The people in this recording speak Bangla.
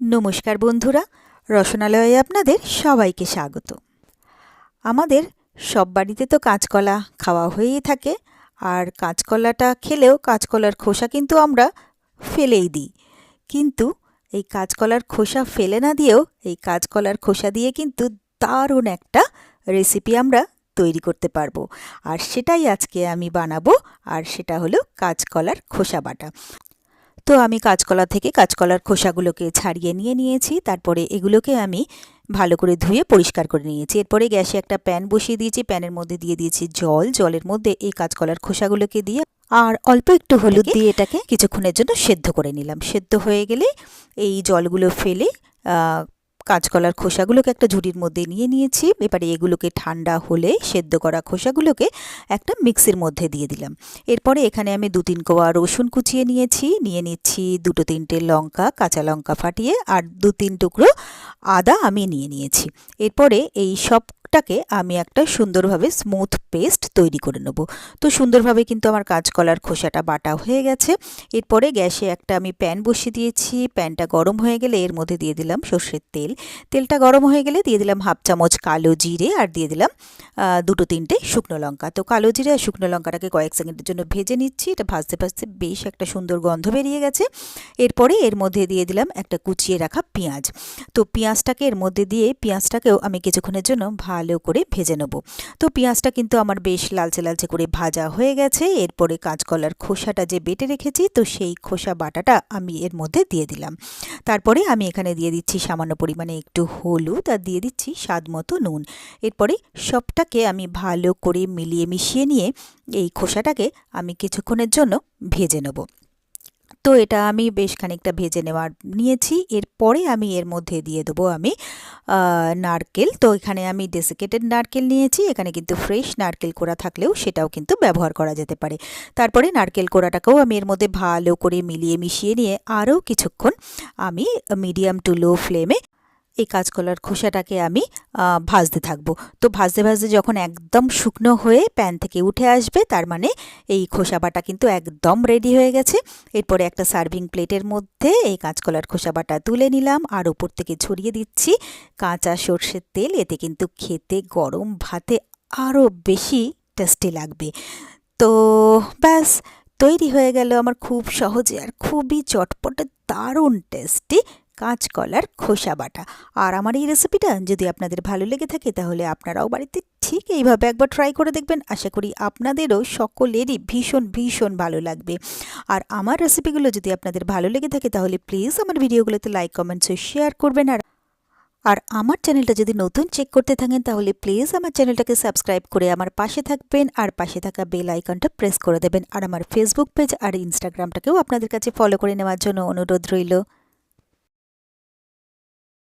নমস্কার বন্ধুরা, রসনালয়ে আপনাদের সবাইকে স্বাগত। আমাদের সব বাড়িতে তো কাঁচকলা খাওয়া হয়েই থাকে, আর কাঁচকলাটা খেলেও কাঁচকলার খোসা কিন্তু আমরা ফেলেই দিই। কিন্তু এই কাঁচকলার খোসা ফেলে না দিয়েও এই কাঁচকলার খোসা দিয়ে কিন্তু দারুণ একটা রেসিপি আমরা তৈরি করতে পারব। আর সেটাই আজকে আমি বানাবো, আর সেটা হলো কাঁচকলার খোসা বাটা। তো আমি কাঁচকলা থেকে কাঁচকলার খোসাগুলোকে ছাড়িয়ে নিয়ে নিয়েছি। তারপরে এগুলোকে আমি ভালো করে ধুয়ে পরিষ্কার করে নিয়েছি। এরপরে গ্যাসে একটা প্যান বসিয়ে দিয়েছি। প্যানের মধ্যে দিয়ে দিয়েছি জল। জলের মধ্যে এই কাঁচকলার খোসাগুলোকে দিয়ে আর অল্প একটু হলুদ দিয়ে এটাকে কিছুক্ষণের জন্য সেদ্ধ করে নিলাম। সেদ্ধ হয়ে গেলে এই জলগুলো ফেলে কাঁচকলার খোসাগুলোকে একটা ঝুড়ির মধ্যে নিয়ে নিয়েছি। এবারে এগুলোকে ঠান্ডা হলে সেদ্ধ করা খোসাগুলোকে একটা মিক্সির মধ্যে দিয়ে দিলাম। এরপরে এখানে আমি দু তিন কোয়া রসুন কুচিয়ে নিয়েছি। নিয়ে নিচ্ছি দুটো তিনটে লঙ্কা, কাঁচা লঙ্কা ফাটিয়ে আর দু তিন টুকরো আদা আমি নিয়ে নিয়েছি। এরপরে এই সব টাকে আমি একটা সুন্দরভাবে স্মুথ পেস্ট তৈরি করে নেব। তো সুন্দরভাবে কিন্তু আমার কাঁচকলার খোসাটা বাটা হয়ে গেছে। এরপরে গ্যাসে একটা আমি প্যান বসিয়ে দিয়েছি। প্যানটা গরম হয়ে গেলে এর মধ্যে দিয়ে দিলাম সর্ষের তেল। তেলটা গরম হয়ে গেলে দিয়ে দিলাম হাফ চামচ কালো জিরে আর দিয়ে দিলাম দুটো তিনটে শুকনো লঙ্কা। তো কালো জিরে আর শুকনো লঙ্কাটাকে কয়েক সেকেন্ডের জন্য ভেজে নিচ্ছি। এটা ভাজতে ভাজতে বেশ একটা সুন্দর গন্ধ বেরিয়ে গেছে। এরপরে এর মধ্যে দিয়ে দিলাম একটা কুচিয়ে রাখা পেঁয়াজ। তো পেঁয়াজটাকে এর মধ্যে দিয়ে, পেঁয়াজটাকেও আমি কিছুক্ষণের জন্য ভালো করে ভেজে নেব। তো পেঁয়াজটা কিন্তু আমার বেশ লালচে লালচে করে ভাজা হয়ে গেছে। এরপরে কাঁচকলার খোসাটা যে বেটে রেখেছি, তো সেই খোসা বাটাটা আমি এর মধ্যে দিয়ে দিলাম। তারপরে আমি এখানে দিয়ে দিচ্ছি সামান্য পরিমাণে একটু হলুদ আর দিয়ে দিচ্ছি স্বাদ মতো নুন। এরপরে সবটাকে আমি ভালো করে মিলিয়ে মিশিয়ে নিয়ে এই খোসাটাকে আমি কিছুক্ষণের জন্য ভেজে নেব। তো এটা আমি বেশ খানিকটা ভেজে নেওয়ার নিয়েছি। এরপরে আমি এর মধ্যে দিয়ে দেবো আমি নারকেল। তো এখানে আমি ডেসিকেটেড নারকেল নিয়েছি। এখানে কিন্তু ফ্রেশ নারকেল কোড়া থাকলেও সেটাও কিন্তু ব্যবহার করা যেতে পারে। তারপরে নারকেল কোড়াটাকেও আমি এর মধ্যে ভালো করে মিলিয়ে মিশিয়ে নিয়ে আরও কিছুক্ষণ আমি মিডিয়াম টু লো ফ্লেমে এই কাঁচকলার খোসাটাকে আমি ভাজতে থাকব। তো ভাজতে ভাজতে যখন একদম শুকনো হয়ে প্যান থেকে উঠে আসবে, তার মানে এই খোসা বাটা কিন্তু একদম রেডি হয়ে গেছে। এরপরে একটা সার্ভিং প্লেটের মধ্যে এই কাঁচকলার খোসা বাটা তুলে নিলাম। আর উপর থেকে ছড়িয়ে দিচ্ছি কাঁচা সর্ষের তেল। এতে কিন্তু খেতে, গরম ভাতে আরও বেশি টেস্টি লাগবে। তো ব্যাস, তৈরি হয়ে গেল আমার খুব সহজে আর খুবই চটপটে দারুণ টেস্টি কাঁচকলার খোসা বাটা। আর আমার এই রেসিপিটা যদি আপনাদের ভালো লেগে থাকে, তাহলে আপনারাও বাড়িতে ঠিক এইভাবে একবার ট্রাই করে দেখবেন। আশা করি আপনাদেরও সকলেরই ভীষণ ভীষণ ভালো লাগবে। আর আমার রেসিপিগুলো যদি আপনাদের ভালো লেগে থাকে, তাহলে প্লিজ আমার ভিডিওগুলোতে লাইক কমেন্টস শেয়ার করবেন। আর আর আমার চ্যানেলটা যদি নতুন চেক করতে থাকেন, তাহলে প্লিজ আমার চ্যানেলটাকে সাবস্ক্রাইব করে আমার পাশে থাকবেন। আর পাশে থাকা বেল আইকনটা প্রেস করে দেবেন। আর আমার ফেসবুক পেজ আর ইনস্টাগ্রামটাকেও আপনাদের কাছে ফলো করে নেওয়ার জন্য অনুরোধ রইল।